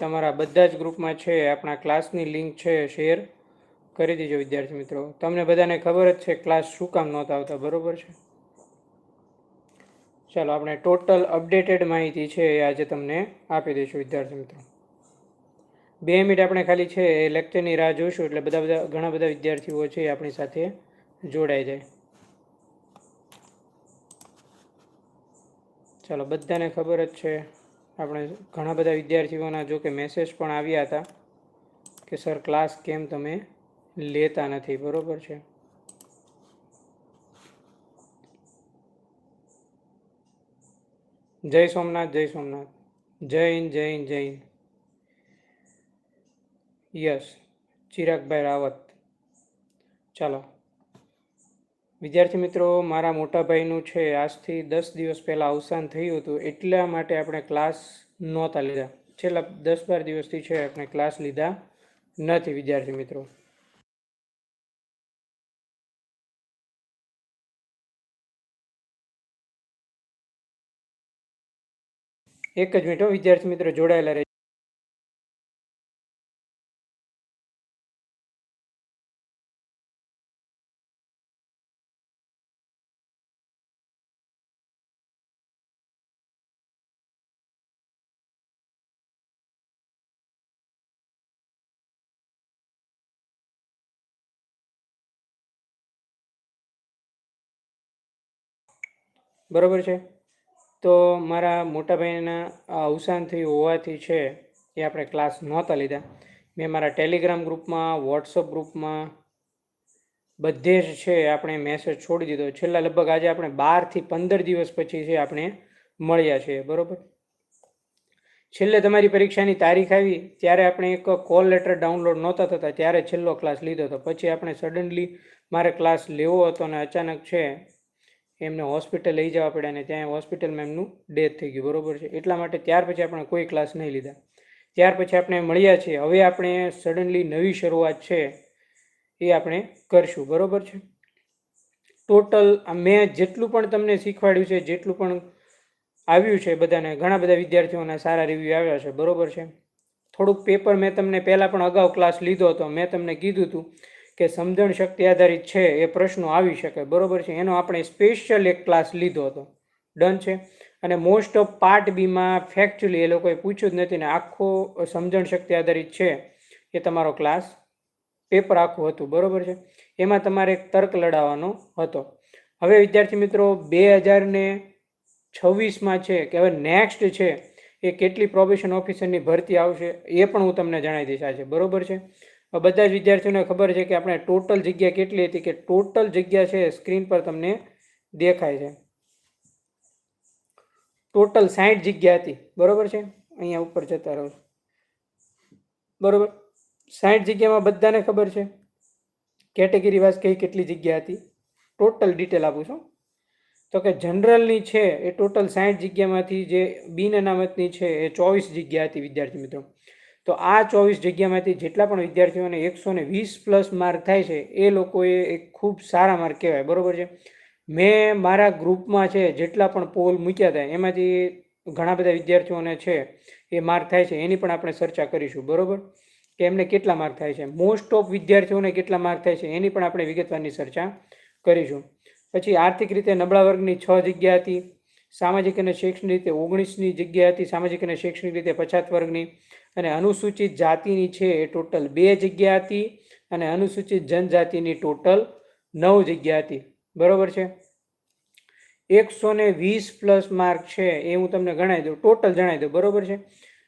તમારા બધા જ ગ્રુપમાં છે, આપણા ક્લાસની લિંક છે, શેર કરી દેજો વિદ્યાર્થી મિત્રો. તમને બધાને ખબર જ છે, ક્લાસ શું કામ નહોતા આવતા, બરોબર છે? ચાલો, આપણે ટોટલ અપડેટેડ માહિતી છે એ આજે તમને આપી દઈશું વિદ્યાર્થી મિત્રો. બે મિનિટ આપણે ખાલી છે, એ લેક્ચરની રાહ જોઈશું એટલે બધા બધા, ઘણા બધા વિદ્યાર્થીઓ છે આપણી સાથે જોડાઈ જાય. ચાલો, બધાને ખબર જ છે આપણે ઘણા બધા વિદ્યાર્થીઓના જો કે મેસેજ પણ આવ્યા હતા કે સર ક્લાસ કેમ તમે લેતા નથી? બરાબર છે. જય સોમનાથ જય સોમનાથ. જય હિન્દ જય હિન્દ જય હિન્દ. યસ ચિરાગભાઈ રાવત. ચાલો. વિદ્યાર્થી મિત્રો, મારા મોટાભાઈનું છે, આજથી દસ દિવસ પહેલાં અવસાન થયું હતું, એટલા માટે આપણે ક્લાસ નહોતા લીધા. છેલ્લા દસ બાર દિવસથી છે, આપણે ક્લાસ લીધા નથી, વિદ્યાર્થી મિત્રો. એક જ મિનિટ વિદ્યાર્થી મિત્રો, જોડાયેલા રહે બરોબર છે? તો મારા મોટા ભાઈના અવસાન થયું હોવાથી છે એ આપણે ક્લાસ નહોતા લીધા. મેં મારા ટેલિગ્રામ ગ્રુપમાં વોટ્સઅપ ગ્રુપમાં બધે જ છે આપણે મેસેજ છોડી દીધો. છેલ્લા લગભગ આજે આપણે બારથી પંદર દિવસ પછી છે આપણે મળ્યા છીએ. બરોબર? છેલ્લે તમારી પરીક્ષાની તારીખ આવી, ત્યારે આપણે એક કોલ લેટર ડાઉનલોડ નહોતા થતા, ત્યારે છેલ્લો ક્લાસ લીધો હતો. પછી આપણે સડનલી મારે ક્લાસ લેવો હતો અને અચાનક છે એમને હોસ્પિટલ લઈ જવા પડ્યા અને ત્યાં હોસ્પિટલમાં એમનું ડેથ થઈ ગયું, બરોબર છે? એટલા માટે ત્યાર પછી આપણે કોઈ ક્લાસ નહીં લીધા. ત્યાર પછી આપણે મળ્યા છીએ. હવે આપણે સડનલી નવી શરૂઆત છે એ આપણે કરશું, બરાબર છે? ટોટલ મેં જેટલું પણ તમને શીખવાડ્યું છે, જેટલું પણ આવ્યું છે બધાને, ઘણા બધા વિદ્યાર્થીઓના સારા રિવ્યૂ આવ્યા છે, બરોબર છે? થોડુંક પેપર મેં તમને પહેલાં પણ અગાઉ ક્લાસ લીધો હતો, મેં તમને કીધું હતું કે સમજણ શક્તિ આધારિત છે એ પ્રશ્નો આવી શકે. બરોબર છે? એનો આપણે સ્પેશિયલ એક ક્લાસ લીધો હતો. ડન છે? અને મોસ્ટ ઓફ પાર્ટ બીમાં ફેક્ચ્યુઅલી એ લોકોએ પૂછ્યું જ નથી ને આખો સમજણ શક્તિ આધારિત છે એ તમારો ક્લાસ પેપર આખું હતું. બરોબર છે? એમાં તમારે એક તર્ક લડાવવાનો હતો. હવે વિદ્યાર્થી મિત્રો, બે હજારને છવ્વીસમાં છે કે હવે નેક્સ્ટ છે એ કેટલી પ્રોબેશન ઓફિસરની ભરતી આવશે એ પણ હું તમને જણાવી દઈશ આજે. બરોબર છે? બધા જ વિદ્યાર્થીઓને ખબર છે કે આપણે ટોટલ જગ્યા કેટલી હતી કે ટોટલ જગ્યા છે સ્ક્રીન પર તમને દેખાય છે. ટોટલ સાઠ જગ્યા હતી. બરોબર છે? અહીંયા ઉપર જતા રહો. બરાબર? સાઠ જગ્યામાં બધાને ખબર છે? કેટેગરી વાઇઝ કઈ કેટલી જગ્યા હતી? ટોટલ ડિટેલ આપું છું. તો કે જનરલની છે એ ટોટલ સાઠ જગ્યામાંથી જે બિન અનામતની છે એ ચોવીસ જગ્યા હતી વિદ્યાર્થી મિત્રો. તો આ ચોવીસ જગ્યામાંથી જેટલા પણ વિદ્યાર્થીઓને એકસો ને વીસ પ્લસ માર્ક થાય છે, એ લોકોએ એક ખૂબ સારા માર્ક કહેવાય. બરાબર છે? મેં મારા ગ્રુપમાં છે, જેટલા પણ પોલ મૂક્યા હતા, એમાંથી ઘણા બધા વિદ્યાર્થીઓને છે, એ માર્ક થાય છે, એની પણ આપણે ચર્ચા કરીશું. બરાબર? કે એમને કેટલા માર્ક થાય છે? મોસ્ટ ઓફ વિદ્યાર્થીઓને કેટલા માર્ક થાય છે, એની પણ આપણે વિગતવારની ચર્ચા કરીશું. પછી આર્થિક રીતે નબળા વર્ગની છ જગ્યા હતી, સામાજિક અને શૈક્ષણિક રીતે ઓગણીસની જગ્યા હતી, સામાજિક અને શૈક્ષણિક રીતે પછાત વર્ગની અને અનુસૂચિત જાતિની છે એ ટોટલ બે જગ્યા હતી અને અનુસૂચિત જનજાતિની ટોટલ નવ જગ્યા હતી. બરાબર છે? એકસો ને વીસ પ્લસ માર્ક છે એ હું તમને ગણાવી દઉં, ટોટલ જણાવી દઉં, બરોબર છે?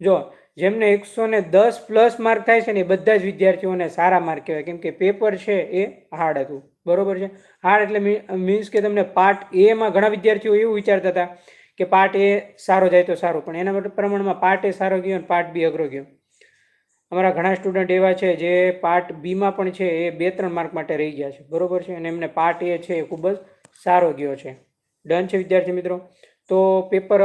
જો, જેમને એકસો ને દસ પ્લસ માર્ક થાય છે ને એ બધા જ વિદ્યાર્થીઓને સારા માર્ક કહેવાય, કેમ કે પેપર છે એ હાર્ડ હતું, બરોબર છે? હાર્ડ એટલે મીન્સ કે તમને પાર્ટ એમાં ઘણા વિદ્યાર્થીઓ એવું વિચારતા હતા કે પાર્ટ એ સારો જાય તો સારું. પણ એના માટે પ્રમાણમાં પાર્ટ એ સારો ગયો અને પાર્ટ બી અઘરો ગયો. અમારા ઘણા સ્ટુડન્ટ એવા છે જે પાર્ટ બીમાં પણ છે, એ બે ત્રણ માર્ક માટે રહી ગયા છે. બરોબર છે? અને એમને પાર્ટ એ છે એ ખૂબ જ સારો ગયો છે. ડન છે વિદ્યાર્થી મિત્રો? તો પેપર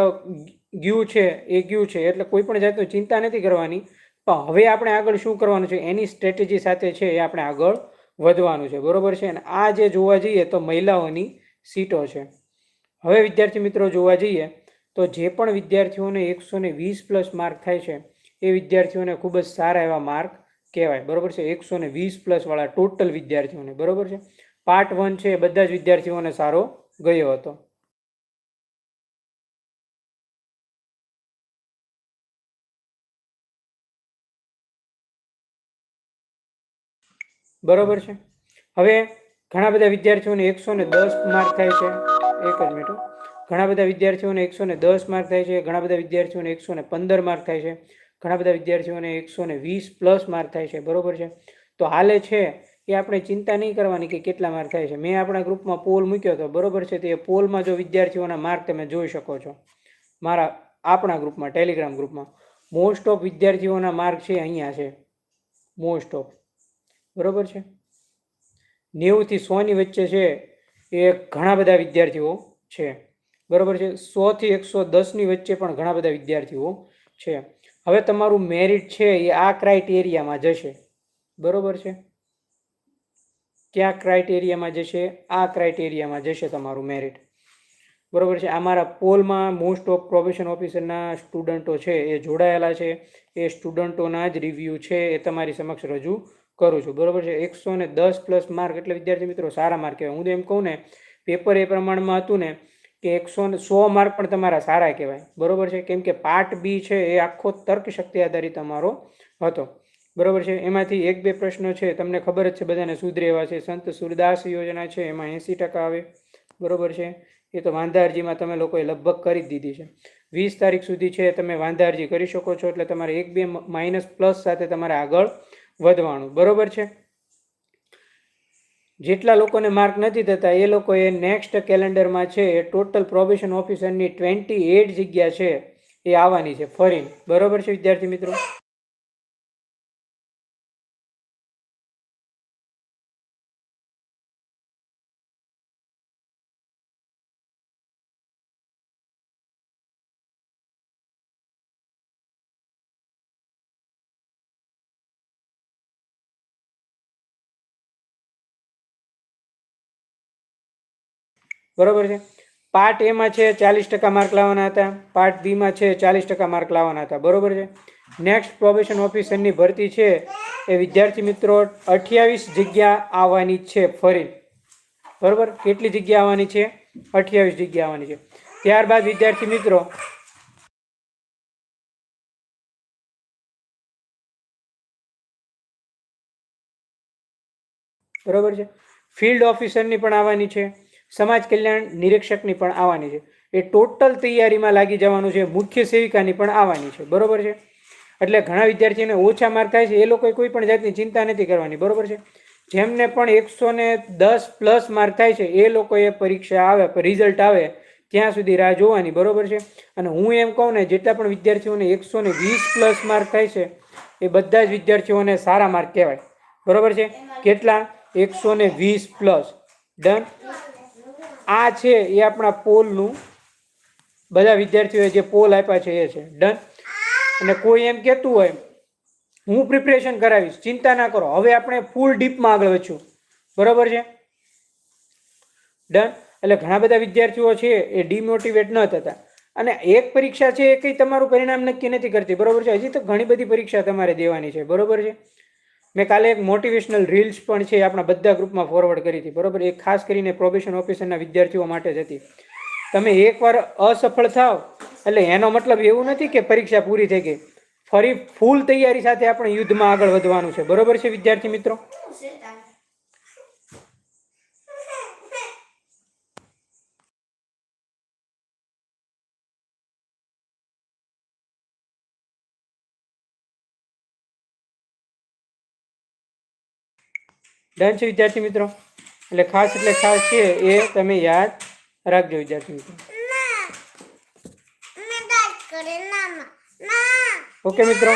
ગયું છે, એ ગયું છે. એટલે કોઈ પણ જાતની ચિંતા નથી કરવાની. પણ હવે આપણે આગળ શું કરવાનું છે? એની સ્ટ્રેટેજી સાથે છે એ આપણે આગળ વધવાનું છે. બરોબર છે? અને આ જે જોવા જઈએ તો મહિલાઓની સીટો છે. હવે વિદ્યાર્થી મિત્રો જોવા જઈએ તો જે પણ વિદ્યાર્થીઓને એકસો ને વીસ પ્લસ માર્ક થાય છે, એ વિદ્યાર્થીઓને ખૂબ જ સારા એવા માર્ક કહેવાય. બરાબર છે? એકસો ને વીસ પ્લસવાળા ટોટલ વિદ્યાર્થીઓને. બરાબર છે? પાર્ટ વન છે એ બધા જ વિદ્યાર્થીઓને સારો ગયો હતો. બરોબર છે? હવે ઘણા બધા વિદ્યાર્થીઓને એકસો ને દસ માર્ક થાય છે. એક જ મિનિટ ઘણા બધા વિદ્યાર્થીઓને એકસો ને દસ માર્ક થાય છે, ઘણા બધા વિદ્યાર્થીઓને એકસો ને પંદર માર્ક થાય છે, ઘણા બધા વિદ્યાર્થીઓને એકસો ને વીસ પ્લસ માર્ક થાય છે, બરોબર છે? તો હાલે છે એ આપણે ચિંતા નહીં કરવાની કે કેટલા માર્ક થાય છે. મેં આપણા ગ્રુપમાં પોલ મૂક્યો હતો બરોબર છે, તે પોલમાં જો વિદ્યાર્થીઓના માર્ક તમે જોઈ શકો છો. મારા, આપણા ગ્રુપમાં ટેલિગ્રામ ગ્રુપમાં મોસ્ટ ઓફ વિદ્યાર્થીઓના માર્ક છે અહીંયા છે. મોસ્ટ ઓફ બરોબર છે? નેવુંથી સોની વચ્ચે છે એ ઘણા બધા વિદ્યાર્થીઓ છે. બરોબર છે? સોથી એકસો દસની વચ્ચે પણ ઘણા બધા વિદ્યાર્થીઓ છે. હવે તમારું મેરિટ છે એ આ ક્રાઇટેરિયામાં જશે. બરોબર છે? કયા ક્રાઇટેરિયામાં જશે? આ ક્રાઇટેરિયામાં જશે તમારું મેરિટ બરોબર છે? અમારા પોલમાં મોસ્ટ ઓફ પ્રોબેશન ઓફિસરના સ્ટુડન્ટો છે એ જોડાયેલા છે. એ સ્ટુડન્ટોના જ રિવ્યૂ છે એ તમારી સમક્ષ રજૂ કરું છું. બરોબર છે? એકસો ને દસ પ્લસ માર્ક એટલે વિદ્યાર્થી મિત્રો સારા માર્ક કહેવાય. હું તો એમ કહું ને પેપર એ પ્રમાણમાં હતું ને કે એકસો ને સો માર્ક પણ તમારા સારા કહેવાય. બરોબર છે? કેમ કે પાર્ટ બી છે એ આખો તર્ક શક્તિ આધારિત અમારો હતો. બરોબર છે? એમાંથી એક બે પ્રશ્નો છે, તમને ખબર જ છે બધાને સુધરે એવા છે. સંત સુરદાસ યોજના છે, એમાં એંસી ટકા આવે. બરોબર છે? એ તો વાંધારજીમાં તમે લોકોએ લગભગ કરી જ દીધી છે. વીસ તારીખ સુધી છે, તમે વાંધારજી કરી શકો છો. એટલે તમારે એક બે માઇનસ પ્લસ સાથે તમારે આગળ વધવાનું. બરોબર છે? જેટલા લોકોને માર્ક નથી થતા, એ લોકોએ નેક્સ્ટ કેલેન્ડરમાં છે એ ટોટલ પ્રોબેશન ઓફિસરની ટ્વેન્ટી એટ જગ્યા છે, એ આવવાની છે, ફરીને. બરોબર છે, વિદ્યાર્થી મિત્રો? બરોબર છે? પાર્ટ એમાં છે ચાલીસ ટકા માર્ક લાવવાના હતા પાર્ટ બીમાં છે ચાલીસ ટકા માર્ક લાવવાના હતા, બરોબર છે? નેક્સ્ટ પ્રોબેશન ઓફિસરની ભરતી છે એ વિદ્યાર્થી મિત્રો અઠ્યાવીસ જગ્યા આવવાની છે ફરી. બરોબર? કેટલી જગ્યા આવવાની છે? અઠ્યાવીસ જગ્યા આવવાની છે. ત્યારબાદ વિદ્યાર્થી મિત્રો બરોબર છે? ફિલ્ડ ઓફિસરની પણ આવવાની છે. સમાજ કલ્યાણ નિરીક્ષકની પણ આવવાની છે. એ ટોટલ તૈયારીમાં લાગી જવાનું છે. મુખ્ય સેવિકાની પણ આવવાની છે. બરોબર છે? એટલે ઘણા વિદ્યાર્થીઓને ઓછા માર્ક થાય છે. એ લોકોએ કોઈ પણ જાતની ચિંતા નથી કરવાની. બરોબર છે? જેમને પણ એકસો ને દસ પ્લસ માર્ક થાય છે, એ લોકોએ પરીક્ષા આવે રિઝલ્ટ આવે, ત્યાં સુધી રાહ જોવાની. બરોબર છે? અને હું એમ કહું ને, જેટલા પણ વિદ્યાર્થીઓને એકસો ને વીસ પ્લસ માર્ક થાય છે, એ બધા જ વિદ્યાર્થીઓને સારા માર્ક કહેવાય. બરોબર છે? કેટલા? એકસો ને વીસ પ્લસ. ડન? આ છે એ આપણા પોલનું. બધા વિદ્યાર્થીઓએ જે પોલ આપ્યા છે એ છે. ડન અને કોઈ એમ કહેતું હોય, હું પ્રિપરેશન કરાવીશ, ચિંતા ના કરો. હવે આપણે ફૂલ ડીપમાં આગળ વધશું. બરાબર છે? ડન એટલે ઘણા બધા વિદ્યાર્થીઓ છે એ ડિમોટિવેટ ન થતા. અને એક પરીક્ષા છે એ કંઈ તમારું પરિણામ નક્કી નથી કરતી. બરાબર છે? હજી તો ઘણી બધી પરીક્ષા તમારે દેવાની છે. બરોબર છે? મેં કાલે એક મોટિવેશનલ રીલ્સ પણ છે આપણા બધા ગ્રુપમાં ફોરવર્ડ કરી હતી, બરોબર? એ ખાસ કરીને પ્રોબેશન ઓફિસરના વિદ્યાર્થીઓ માટે જ હતી. તમે એકવાર અસફળ થાવ, એટલે એનો મતલબ એવું નથી કે પરીક્ષા પૂરી થઈ ગઈ. ફરી ફૂલ તૈયારી સાથે આપણે યુદ્ધમાં આગળ વધવાનું છે. બરોબર છે વિદ્યાર્થી મિત્રો? ડન છે વિદ્યાર્થી મિત્રો? એટલે ખાસ એટલે ખાસ છે એ તમે યાદ રાખજો વિદ્યાર્થી મિત્રો. ઓકે મિત્રો.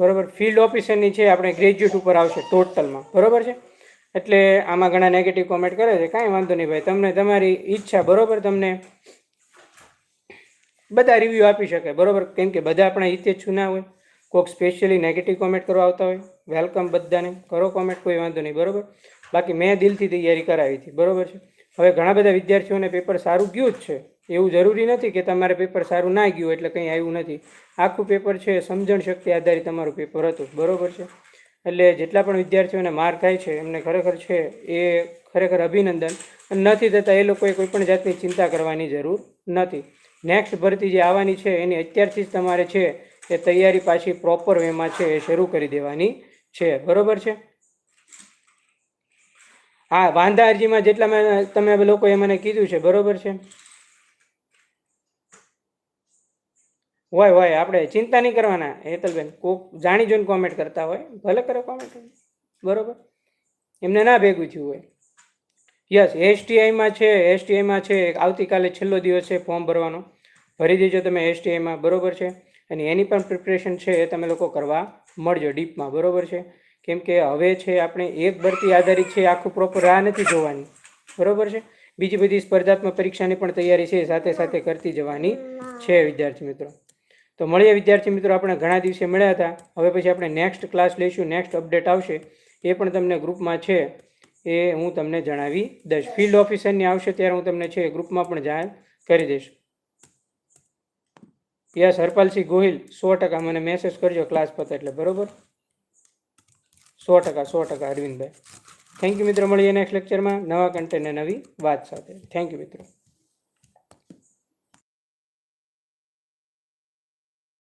બરોબર? ફિલ્ડ ઓફિસરની છે, આપણે ગ્રેજ્યુએટ ઉપર આવશે ટોટલમાં બરોબર છે? એટલે આમાં ઘણા નેગેટિવ કોમેન્ટ કરે છે. કાંઈ વાંધો નહીં ભાઈ, તમને તમારી ઈચ્છા બરોબર તમને બધા રિવ્યૂ આપી શકે. બરાબર? કેમ કે બધા આપણા હિતેચ્છુ ના હોય. કોઈક સ્પેશિયલી નેગેટિવ કોમેન્ટ કરવા આવતા હોય. વેલકમ બધાને. કરો કોમેન્ટ કોઈ વાંધો નહીં. બરોબર? બાકી મેં દિલથી તૈયારી કરાવી હતી. બરોબર છે? હવે ઘણા બધા વિદ્યાર્થીઓને પેપર સારું ગયું જ છે. એવું જરૂરી નથી કે તમારે પેપર સારું ના ગયું એટલે કંઈ આવ્યું નથી. આખું પેપર છે એ સમજણ શક્તિ આધારિત તમારું પેપર હતું. બરોબર છે? એટલે જેટલા પણ વિદ્યાર્થીઓને માર થાય છે, એમને ખરેખર છે એ ખરેખર અભિનંદન. નથી થતા એ લોકોએ કોઈ પણ જાતની ચિંતા કરવાની જરૂર નથી. નેક્સ્ટ ભરતી જે આવવાની છે, એની અત્યારથી જ તમારે છે, એ તૈયારી પાછી પ્રોપર વેમાં છે, એ શરૂ કરી દેવાની છે. બરાબર છે? હા, વાંધા અરજીમાં જેટલા મેં તમે લોકોએ મને કીધું છે, બરોબર છે? હોય હોય આપણે ચિંતા નહીં કરવાના. હેતલબેન, કોક જાણી જોઈને કોમેન્ટ કરતા હોય. ભલે કરો કોમેન્ટ બરોબર? એમને ના ભેગું થયું હોય. યસ એસટીઆઈમાં છે એસટીઆઈમાં છે. આવતીકાલે છેલ્લો દિવસ છે ફોર્મ ભરવાનો. ભરી દેજો તમે એસટીઆઈમાં બરોબર છે? અને એની પણ પ્રિપરેશન છે એ તમે લોકો કરવા મળજો ડીપમાં બરોબર છે? કેમ કે હવે છે આપણે એક ભરતી આધારિત છે, આખું પ્રોપર રાહ નથી જોવાની. બરોબર છે? બીજી બધી સ્પર્ધાત્મક પરીક્ષાની પણ તૈયારી છે, સાથે સાથે કરતી જવાની છે વિદ્યાર્થી મિત્રો. તો મળીએ વિદ્યાર્થી મિત્રો, આપણે ઘણા દિવસે મળ્યા હતા. હવે પછી આપણે નેક્સ્ટ ક્લાસ લઈશું. નેક્સ્ટ અપડેટ આવશે. એ પણ તમને ગ્રુપમાં છે. એ હું તમને જણાવી દઈશ. ફિલ્ડ ઓફિસરની આવશે ત્યારે હું તમને છે ગ્રુપમાં પણ જાણ કરી દઈશ. યસ, હરપાલસિંહ ગોહિલ, સો ટકા મને મેસેજ કરજો ક્લાસ પતે એટલે, બરોબર? સો ટકા સો ટકા, અરવિંદભાઈ. થેન્ક યુ મિત્રો, મળીએ નેક્સ્ટ લેક્ચરમાં નવા કન્ટેન્ટ નવી વાત સાથે. થેન્ક યુ મિત્રો.